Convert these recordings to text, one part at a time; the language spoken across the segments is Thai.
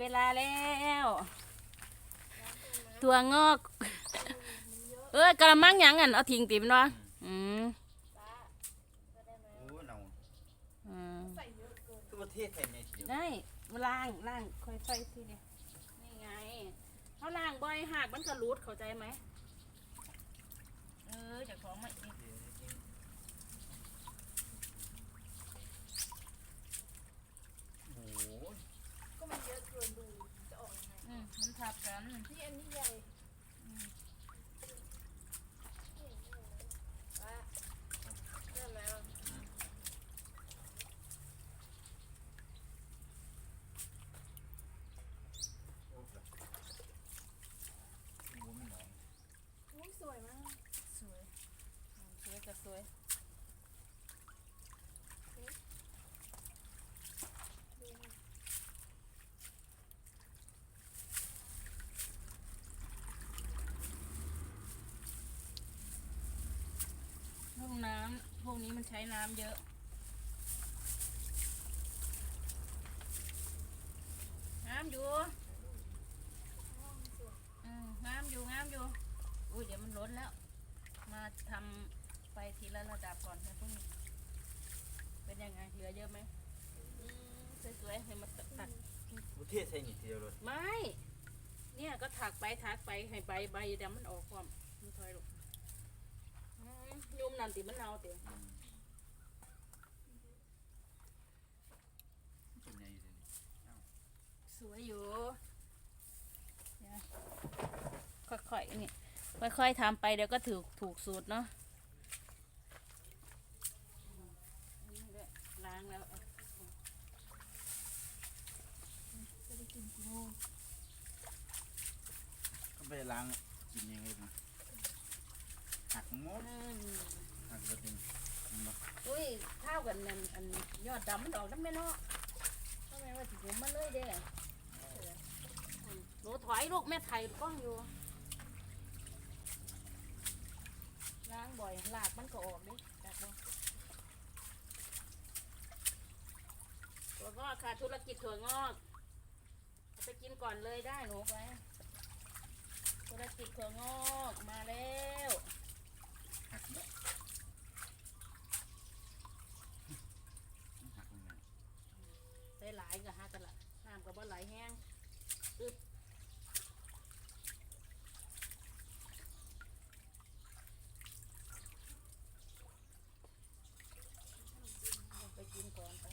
เวลาแล้ว ตัวงอก เอ้ยกระมังหยังอันเอาทิ้งติมเนาะอืมโอ้เนาอืมคือประเทศไทยเนี่ยเดียวได้ล่างล่างค่อยๆสิเนี่ยนี่ไงเขาล่างบ่อยหากมันก็รูดเข้าใจไหมเออจากของมาอีก โอ้โห ก็มันเยอะเกินดูจะออกยังไง อืมมัน ทับกันนี่อันนี้ใหญ่ว่าเริ่มแล้วโอ้โหโอ้โหไม่หนองอุ้ยสวยมาก สวยอืมสวยก็สวย ดูมัน พวก น้ำพวกนี้มันใช้น้ำเยอะ น้ำอยู่อืมน้ำอยู่น้ำอยู่ อุ้ยเดี๋ยวมันล้นแล้ว มาทำไปทีละระดับก่อนนะพวกนี้ เป็นยังไง เหลือเยอะไหมอืมสวยๆให้มันตัดประเทศไทยนี่เดียวเลยไม่ เนี่ยก็ถักไปถักไปให้ใบใบดำมันออกความมันถอยลูกอืม ยุ่มนั่นติมันเอาติเป็นไงอยู่นี่สวยอยู่เนี่ยค่อยๆนี่ค่อยๆทำไปเดี๋ยวก็ถูกถูกสูตรเนาะอันนี้ด้วยล้างแล้วเอาจะได้กินกี่โมงก็ไปล้างกินเองเลยนะ หักหมดอืมหักเลยจริงมาอุ้ยข้าวกันนั่นอันยอดดำมันออกน้ำแม่เนาะทำไมว่าถึงมาเลยเด้หนูถอยลูกแม่ไทยกล้องอยู่ล้างบ่อยลากมันก็ออกดิจากบ่ถั่วงอกค่ะธุรกิจถั่วงอกเอาไปกินก่อนเลยได้หนูไปธุรกิจถั่วงอกมาแล้ว ได้หลายก็หากันละน้ำก็บ่ไหลแห้งอึบเอาไปกินก่อนไป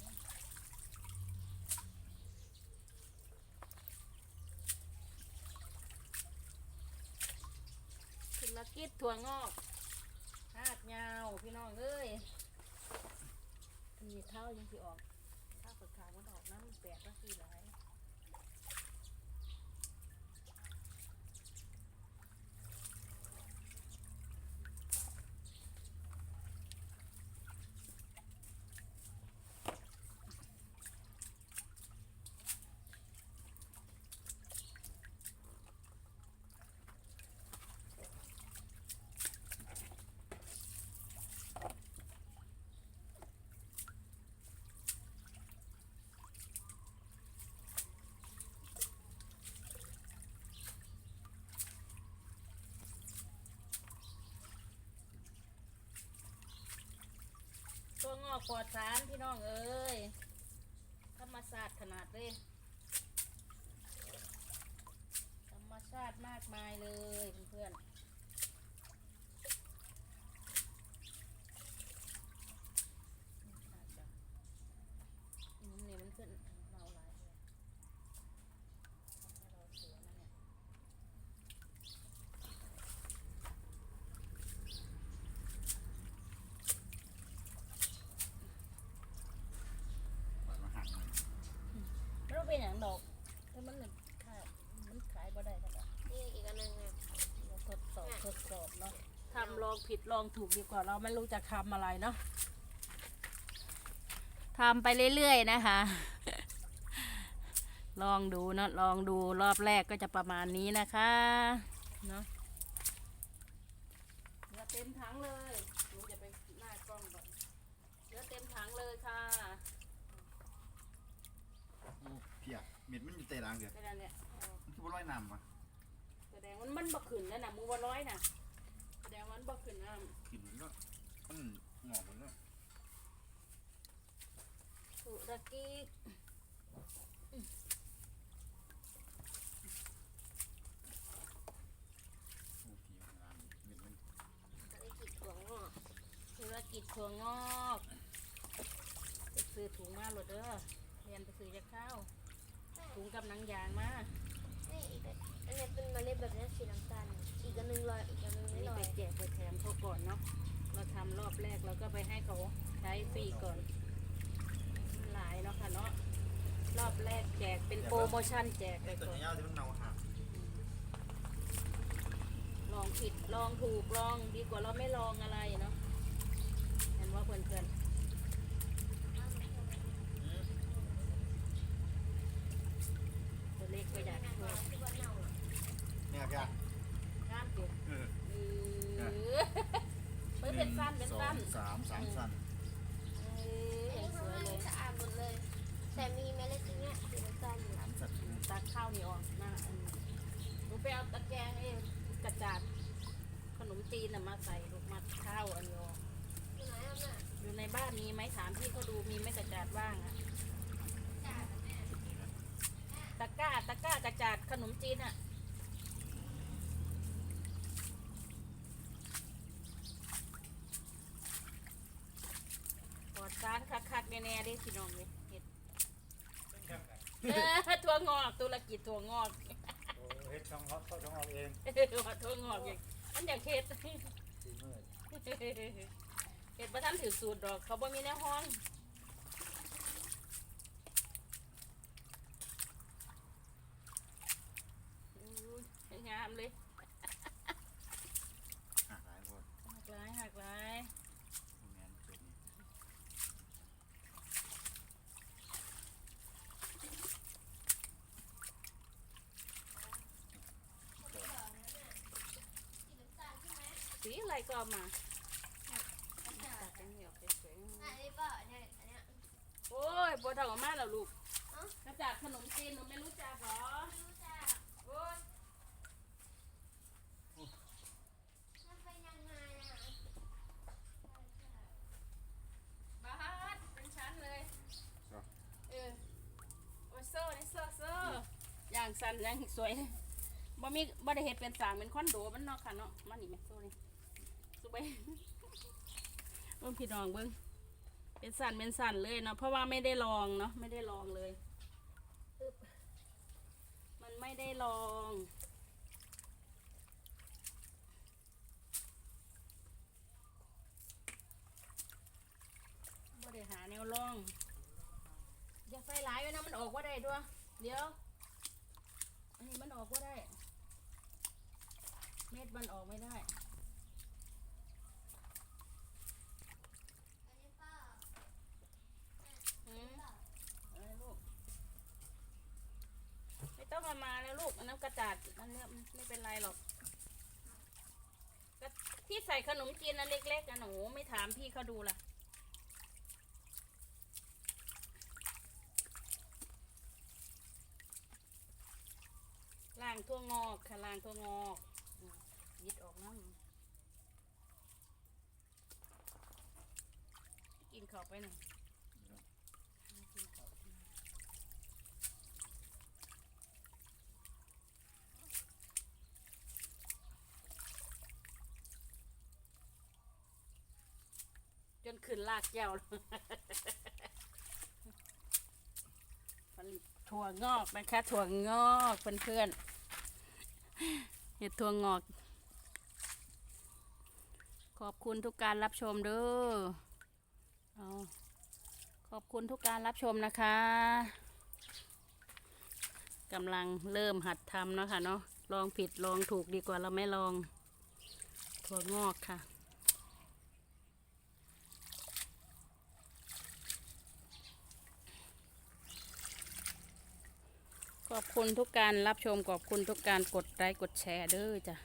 ธุรกิจถั่วงอก ยาวพี่น้องเอ้ยมีเท่ายังสิออกถ้าฝึกขางมันออกน้ำแปดก็คือหลาย อกปลอดสารพี่น้องเอ้ยธรรมชาติขนาดเลยธรรมชาติมากมายเลยเพื่อนๆอืมนี่มันขึ้นเราหลายเลยเราเสียนะเนี่ย ปล่อยมาหักมัน ไม่ต้องเป็นอย่างดอกแต่มันน่ะขายมันขายบ่ได้ครับ นี่อีกอันหนึงอะ เราทดสอบทดสอบเนาะทำล องผิดลองถูกดีกว่าเราไม่รู้จะทำอะไรเนาะทำไปเรื่อยๆนะคะ ลองดูเนาะลองดูรอบแรกก็จะประมาณนี้นะคะเนาะเหลือเต็มถังเลยหนูจะไปหน้ากล้องก่อนเหลือเต็มถังเลยค่ะโอ้เพียบเม็ดมันอยู่ใต้รางเดียวแค่นั้นแหละเอามันคือบ่ลอยน้ำปะแสดงว่ามันบ่ขึ้นแล้วนะมือว่าร้อยน่ะแส ดงว่ามันบ่ขึ้นน้ขึ้นแล้วมันงอกหมดแล้วำสุรกีกโอ้พี่มันน้ำเม็ดมันจะได้กินถั่วงอกธุรกิจถั่วงอกไปซื้อถุงมาโหลดเด้อเรียนไปซื้อจะข้าวถุงกับหนังยางมา นี่อีกอันนี้เป็นเมล็ดแบบนี้สีน้ำตาลอีกอันหนึงลอยอีกอันหนึงไม่นี้ลอไปยแจกไปแถมเขาก่อนเนาะ เราทำรอบแรกเราก็ไปให้เขาใช้ฟรีก่อน หลายเนาะค่ะเนาะ รอบแรกแจกเป็นโปรโมชั่นแจกไปตัวก่อน เนี้ยที่มันเนาหักลองผิดลองถูกลองดีกว่าเราไม่ลองอะไรเนาะเห็นว่าเพื่อนๆตัวเล็กก็อยากช่ สั้นเป็นสอสั้งนสามสามสั้นเอออันอย่างนี้สข้างวยล่างเลยสะอาดหมดเลย แต่มีเมล็ดตรงเนี้ยสีน้ำตาลอยู่สามสั้นตักข้าวเหนียวออกหน้าอันหนูไปเอาตะแกรงไอ้กระจาดขนมจีนน่ะมาใส่ลูกมาข้าวอันนี้ออกอยู่ไหนอะแม่อยู่ในบ้านมีไหมถามพี่เขาดูมีไหมกระจาดว่างอะจ่ากับแม่ตะกร้าตะกร้ากระจาดขนมจีนอะปลอดสารคักๆแน่ๆเด้ พี่น้องเลยเห็ดเออถั่วงอกธุรกิจถั่วงอกโอ้เฮ็ดช่องเขาเขาช่องเอาเองว่าถั่วงอกอย่างมันอยากเห็ดสีมืดเห็ดประทันถือสูตรดอก เขาบ่มีแนวห้องอู้ยงามเลย หักหลายคน หักหลายหักหลาย พวกนี้ตัวนี้ สีอะไร ก็เอามาตัดกันเหนียวไปสวยอันนี้เปล่าอันเนี้ยอันเนี้ยๆโอ้ยบัวเท่ากับมาแล้วลูกเอ้ากระจาดขนมจีนหนูไม่รู้จักเหรอไม่รู้จักโอ้ยมันเป็นยังไงอะบาสเป็นชั้นเลย เออ โอ้ยโซ่นี่โซ่โซ่อย่างสันอย่างสวยบ่มีบ่ได้เฮ็ดเป็นสร้างเป็นคอนโดมันเนาะค่ะเนาะมานี่แม่โซ่นี่ สุเบิ่งพี่น้องเบิ่งเป็นสันเป็นสันเลยเนาะเพราะว่าไม่ได้ลองเนาะไม่ได้ลองเลย มันไม่ได้ลองบ่ได้หาแนวลอง อย่าใส่หลายไว้นะมันออกว่าได้ด้วยเดี๋ยว อันนี้มันออกว่าได้ เม็ดมันออกไม่ได้ อันนี้เปล่า อืมอะไรลูก ไม่ต้องเอามา แล้วลูกระจาดอันเนี้ยมันไม่เป็นไรหรอกที่ใส่ขนมจีนอันเล็กๆนะหนูไม่ถามพี่เขาดูล่ะ ล่างทั่วงอกค่ะล่างทั่วงอกยิดออกน้ำกินข้าไปหน่อยกินข้าวจน ขึ้นลากแก้วผลิตถั่วงอกนะคะ ถั่วงอกเพื่อนๆเห็ดถั่วงอก ขอบคุณทุกการรับชมเด้อเอาขอบคุณทุกการรับชมนะคะกำลังเริ่มหัดทำเนาะค่ะเนาะลองผิดลองถูกดีกว่าเราไม่ลองถั่วงอกค่ะ ขอบคุณทุกการรับชมขอบคุณทุกการกดไลค์กดแชร์เด้อจ้ะ